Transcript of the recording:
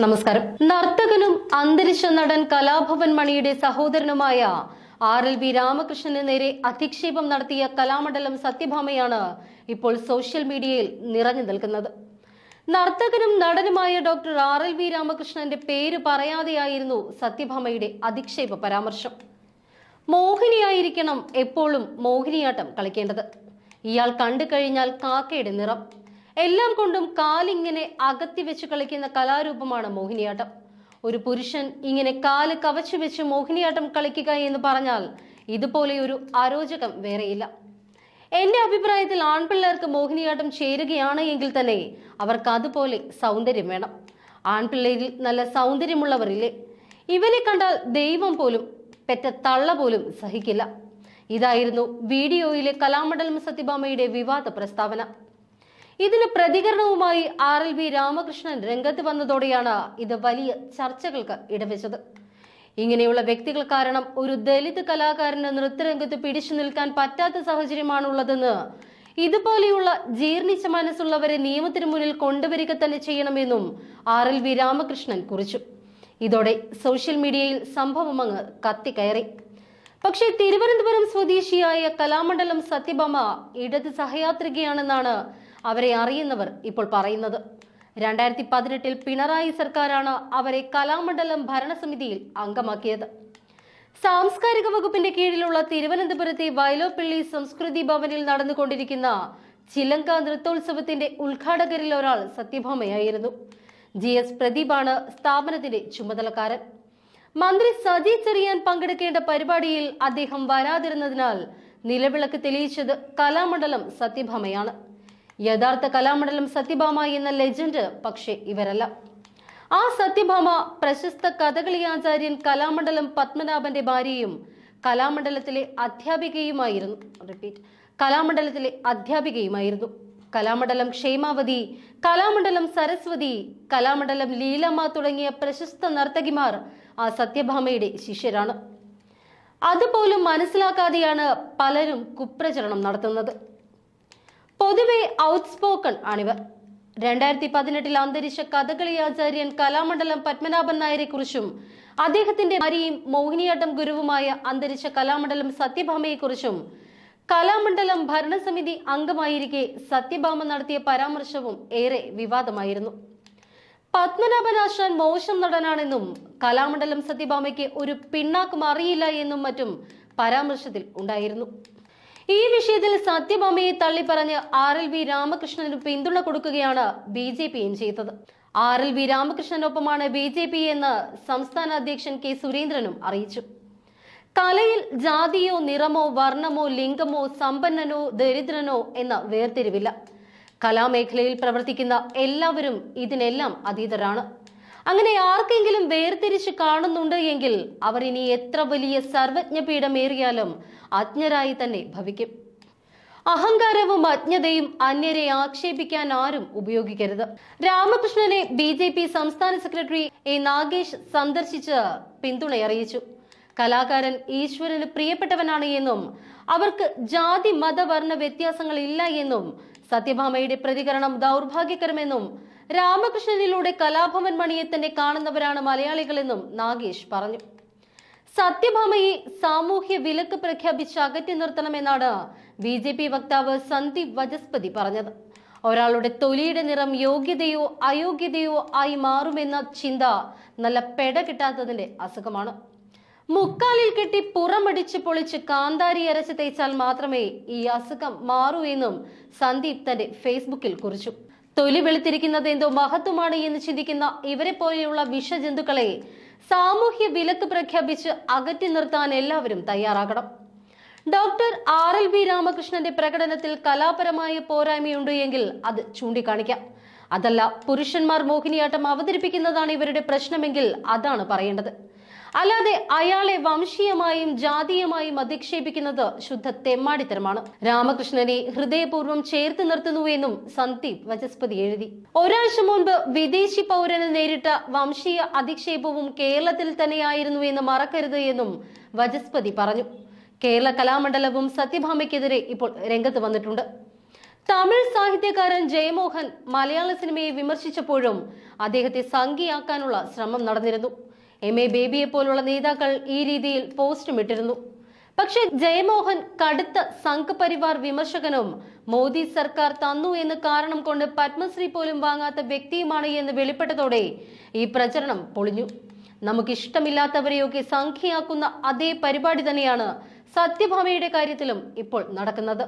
നമസ്കാരം. നർത്തകനും അന്തരിച്ച നടൻ കലാഭവൻ മണിയുടെ സഹോദരനുമായ ആർ എൽ വി രാമകൃഷ്ണന് നേരെ അധിക്ഷേപം നടത്തിയ കലാമണ്ഡലം സത്യഭാമയാണ് ഇപ്പോൾ സോഷ്യൽ മീഡിയയിൽ നിറഞ്ഞു നിൽക്കുന്നത്. നർത്തകനും നടനുമായ ഡോക്ടർ ആർ എൽ വി രാമകൃഷ്ണന്റെ പേര് പറയാതെയായിരുന്നു സത്യഭാമയുടെ അധിക്ഷേപ പരാമർശം. മോഹിനിയായിരിക്കണം എപ്പോഴും മോഹിനിയാട്ടം കളിക്കേണ്ടത്. ഇയാൾ കണ്ടു കഴിഞ്ഞാൽ കാക്കയുടെ നിറം. എല്ലാം കൊണ്ടും കാലിങ്ങനെ അകത്തി വെച്ച് കളിക്കുന്ന കലാരൂപമാണ് മോഹിനിയാട്ടം. ഒരു പുരുഷൻ ഇങ്ങനെ കാൽ കവച്ചു വെച്ച് മോഹിനിയാട്ടം കളിക്കുക എന്ന് പറഞ്ഞാൽ ഇതുപോലെ ഒരു അരോചകം വേറെയില്ല. എന്റെ അഭിപ്രായത്തിൽ ആൺപിള്ളേർക്ക് മോഹിനിയാട്ടം ചേരുകയാണ് എങ്കിൽ തന്നെ അവർക്ക് അതുപോലെ സൗന്ദര്യം വേണം. ആൺപിള്ളേരിൽ നല്ല സൗന്ദര്യമുള്ളവരില്ലേ? ഇവനെ കണ്ടാൽ ദൈവം പോലും പെറ്റ തള്ള പോലും സഹിക്കില്ല. ഇതായിരുന്നു വീഡിയോയിലെ കലാമണ്ഡലം സത്യഭാമയുടെ വിവാദ പ്രസ്താവന. ഇതിന് പ്രതികരണവുമായി ആർ എൽ വി രാമകൃഷ്ണൻ രംഗത്ത് വന്നതോടെയാണ് ഇത് വലിയ ചർച്ചകൾക്ക് ഇടവെച്ചത്. ഇങ്ങനെയുള്ള വ്യക്തികൾ കാരണം ഒരു ദലിത് കലാകാരന് നൃത്തരംഗത്ത് പിടിച്ചു നിൽക്കാൻ പറ്റാത്ത സാഹചര്യമാണുള്ളതെന്ന് ഇതുപോലെയുള്ള ജീർണിച്ച മനസ്സുള്ളവരെ നിയമത്തിന് മുന്നിൽ കൊണ്ടുവരിക തന്നെ ചെയ്യണമെന്നും ആർ എൽ വി രാമകൃഷ്ണൻ കുറിച്ചു. ഇതോടെ സോഷ്യൽ മീഡിയയിൽ സംഭവം അങ്ങ് കത്തിക്കയറി. പക്ഷേ തിരുവനന്തപുരം സ്വദേശിയായ കലാമണ്ഡലം സത്യഭാമ ഇടത് സഹയാത്രികയാണെന്നാണ് അവരെ അറിയുന്നവർ ഇപ്പോൾ പറയുന്നത്. രണ്ടായിരത്തി പതിനെട്ടിൽ പിണറായി സർക്കാരാണ് അവരെ കലാമണ്ഡലം ഭരണസമിതിയിൽ അംഗമാക്കിയത്. സാംസ്കാരിക വകുപ്പിന്റെ കീഴിലുള്ള തിരുവനന്തപുരത്തെ വയലോപ്പള്ളി സംസ്കൃതി ഭവനിൽ നടന്നുകൊണ്ടിരിക്കുന്ന ചിലങ്ക നൃത്തോത്സവത്തിന്റെ ഉദ്ഘാടകരിൽ ഒരാൾ സത്യഭാമയായിരുന്നു. ജി എസ് പ്രദീപാണ് സ്ഥാപനത്തിന്റെ ചുമതലക്കാരൻ. മന്ത്രി സജി ചെറിയാൻ പങ്കെടുക്കേണ്ട പരിപാടിയിൽ അദ്ദേഹം വരാതിരുന്നതിനാൽ നിലവിളക്ക് തെളിയിച്ചത് കലാമണ്ഡലം സത്യഭാമയാണ്. യഥാർത്ഥ കലാമണ്ഡലം സത്യഭാമ എന്ന ലെജൻഡ് പക്ഷേ ഇവരല്ല. ആ സത്യഭാമ പ്രശസ്ത കഥകളി ആചാര്യൻ കലാമണ്ഡലം പത്മനാഭന്റെ ഭാര്യയും കലാമണ്ഡലത്തിലെ അധ്യാപികയുമായിരുന്നു. റിപ്പീറ്റ് കലാമണ്ഡലത്തിലെ അധ്യാപികയുമായിരുന്നു. കലാമണ്ഡലം ക്ഷേമാവതി കലാമണ്ഡലം സരസ്വതി കലാമണ്ഡലം ലീലമ്മ തുടങ്ങിയ പ്രശസ്ത നർത്തകിമാർ ആ സത്യഭാമയുടെ ശിഷ്യരാണ്. അതുപോലും മനസ്സിലാക്കാതെയാണ് പലരും കുപ്രചരണം നടത്തുന്നത്. പൊതുവെ ഔട്ട്സ്പോക്കൺ ആണിവർ. രണ്ടായിരത്തി പതിനെട്ടിൽ അന്തരിച്ച കഥകളി ആചാര്യൻ കലാമണ്ഡലം പത്മനാഭൻ നായരെ കുറിച്ചും അദ്ദേഹത്തിന്റെ ഭാര്യയും മോഹിനിയാട്ടം ഗുരുവുമായ അന്തരിച്ച കലാമണ്ഡലം സത്യഭാമയെ കുറിച്ചും കലാമണ്ഡലം ഭരണസമിതി അംഗമായിരിക്കെ സത്യഭാമ നടത്തിയ പരാമർശവും ഏറെ വിവാദമായിരുന്നു. പത്മനാഭനാശാൻ മോശം നടനാണെന്നും കലാമണ്ഡലം സത്യഭാമയ്ക്ക് ഒരു പിണ്ണാക്കും അറിയില്ല എന്നും മറ്റും പരാമർശത്തിൽ ഉണ്ടായിരുന്നു. ഈ വിഷയത്തിൽ സത്യഭാമയെ തള്ളിപ്പറഞ്ഞ് ആർ എൽ വി രാമകൃഷ്ണന് പിന്തുണ കൊടുക്കുകയാണ് ബി ജെ പിയും ചെയ്തത്. ആർ എൽ വി രാമകൃഷ്ണനൊപ്പമാണ് ബി ജെ പി എന്ന് സംസ്ഥാന അധ്യക്ഷൻ കെ സുരേന്ദ്രനും അറിയിച്ചു. കലയിൽ ജാതിയോ നിറമോ വർണമോ ലിംഗമോ സമ്പന്നനോ ദരിദ്രനോ എന്ന വേർതിരിവില്ല. കലാമേഖലയിൽ പ്രവർത്തിക്കുന്ന എല്ലാവരും ഇതിനെല്ലാം അതീതരാണ്. അങ്ങനെ ആർക്കെങ്കിലും വേർതിരിച്ച് കാണുന്നുണ്ട് എങ്കിൽ അവർ ഇനി എത്ര വലിയ സർവജ്ഞപീഠമേറിയാലും അജ്ഞരായി തന്നെ ഭവിക്കും. അഹങ്കാരവും അജ്ഞതയും അന്യരെ ആക്ഷേപിക്കാൻ ആരും ഉപയോഗിക്കരുത്. രാമകൃഷ്ണനെ ബി ജെ പി സംസ്ഥാന സെക്രട്ടറി എ നാഗേഷ് സന്ദർശിച്ച് പിന്തുണയറിയിച്ചു കലാകാരൻ ഈശ്വരന് പ്രിയപ്പെട്ടവനാണ് എന്നും അവർക്ക് ജാതി മതവർണ വ്യത്യാസങ്ങൾ ഇല്ല എന്നും സത്യഭാമയുടെ പ്രതികരണം ദൗർഭാഗ്യകരമെന്നും രാമകൃഷ്ണനിലൂടെ കലാഭവൻ മണിയെ തന്നെ കാണുന്നവരാണ് മലയാളികളെന്നും നാഗേഷ് പറഞ്ഞു. സത്യഭാമയെ സാമൂഹ്യ വിലക്ക് പ്രഖ്യാപിച്ച് അകറ്റി നിർത്തണമെന്നാണ് ബി ജെ പി വക്താവ് സന്ദീപ് വജസ്പതി പറഞ്ഞത്. ഒരാളുടെ തൊലിയുടെ നിറം യോഗ്യതയോ അയോഗ്യതയോ ആയി മാറുമെന്ന ചിന്ത നല്ല പെട കിട്ടാത്തതിന്റെ അസുഖമാണ്. മുക്കാലിൽ കെട്ടി പുറമടിച്ച് പൊളിച്ച് കാന്താരി അരച്ച് തേച്ചാൽ മാത്രമേ ഈ അസുഖം മാറൂ എന്നും സന്ദീപ് തന്റെ ഫേസ്ബുക്കിൽ കുറിച്ചു. തൊലി വെളുത്തിരിക്കുന്നത് എന്തോ മഹത്വമാണ് എന്ന് ചിന്തിക്കുന്ന ഇവരെ പോലെയുള്ള വിഷജന്തുക്കളെ സാമൂഹ്യ വിലക്ക് പ്രഖ്യാപിച്ച് അകറ്റി നിർത്താൻ എല്ലാവരും തയ്യാറാകണം. ഡോക്ടർ ആർ എൽ വി രാമകൃഷ്ണന്റെ പ്രകടനത്തിൽ കലാപരമായ പോരായ്മയുണ്ട് എങ്കിൽ അത് ചൂണ്ടിക്കാണിക്കാം. അതല്ല പുരുഷന്മാർ മോഹിനിയാട്ടം അവതരിപ്പിക്കുന്നതാണ് ഇവരുടെ പ്രശ്നമെങ്കിൽ അതാണ് പറയേണ്ടത്. അല്ലാതെ അയാളെ വംശീയമായും ജാതീയമായും അധിക്ഷേപിക്കുന്നത് ശുദ്ധ തെമ്മാടിത്തരമാണ്. രാമകൃഷ്ണനെ ഹൃദയപൂർവം ചേർത്ത് നിർത്തുന്നുവെന്നും സന്ദീപ് വചസ്പതി എഴുതി. ഒരാഴ്ച മുൻപ് വിദേശി പൗരന് നേരിട്ട വംശീയ അധിക്ഷേപവും കേരളത്തിൽ തന്നെയായിരുന്നു എന്ന് മറക്കരുത് എന്നും വചസ്പതി പറഞ്ഞു. കേരള കലാമണ്ഡലവും സത്യഭാമയ്ക്കെതിരെ ഇപ്പോൾ രംഗത്ത് വന്നിട്ടുണ്ട്. തമിഴ് സാഹിത്യകാരൻ ജയമോഹൻ മലയാള സിനിമയെ വിമർശിച്ചപ്പോഴും അദ്ദേഹത്തെ സംഖ്യയാക്കാനുള്ള ശ്രമം നടന്നിരുന്നു. എം എ ബേബിയെ പോലുള്ള നേതാക്കൾ ഈ രീതിയിൽ പോസ്റ്റും ഇട്ടിരുന്നു. പക്ഷേ ജയമോഹൻ കടുത്ത സംഘപരിവാർ വിമർശകനും മോദി സർക്കാർ തന്നു എന്ന് കാരണം കൊണ്ട് പത്മശ്രീ പോലും വാങ്ങാത്ത വ്യക്തിയുമാണ് എന്ന് വെളിപ്പെട്ടതോടെ ഈ പ്രചരണം പൊളിഞ്ഞു. നമുക്കിഷ്ടമില്ലാത്തവരെയൊക്കെ സംഖ്യയാക്കുന്ന അതേ പരിപാടി തന്നെയാണ് സത്യഭാമയുടെ കാര്യത്തിലും ഇപ്പോൾ നടക്കുന്നത്.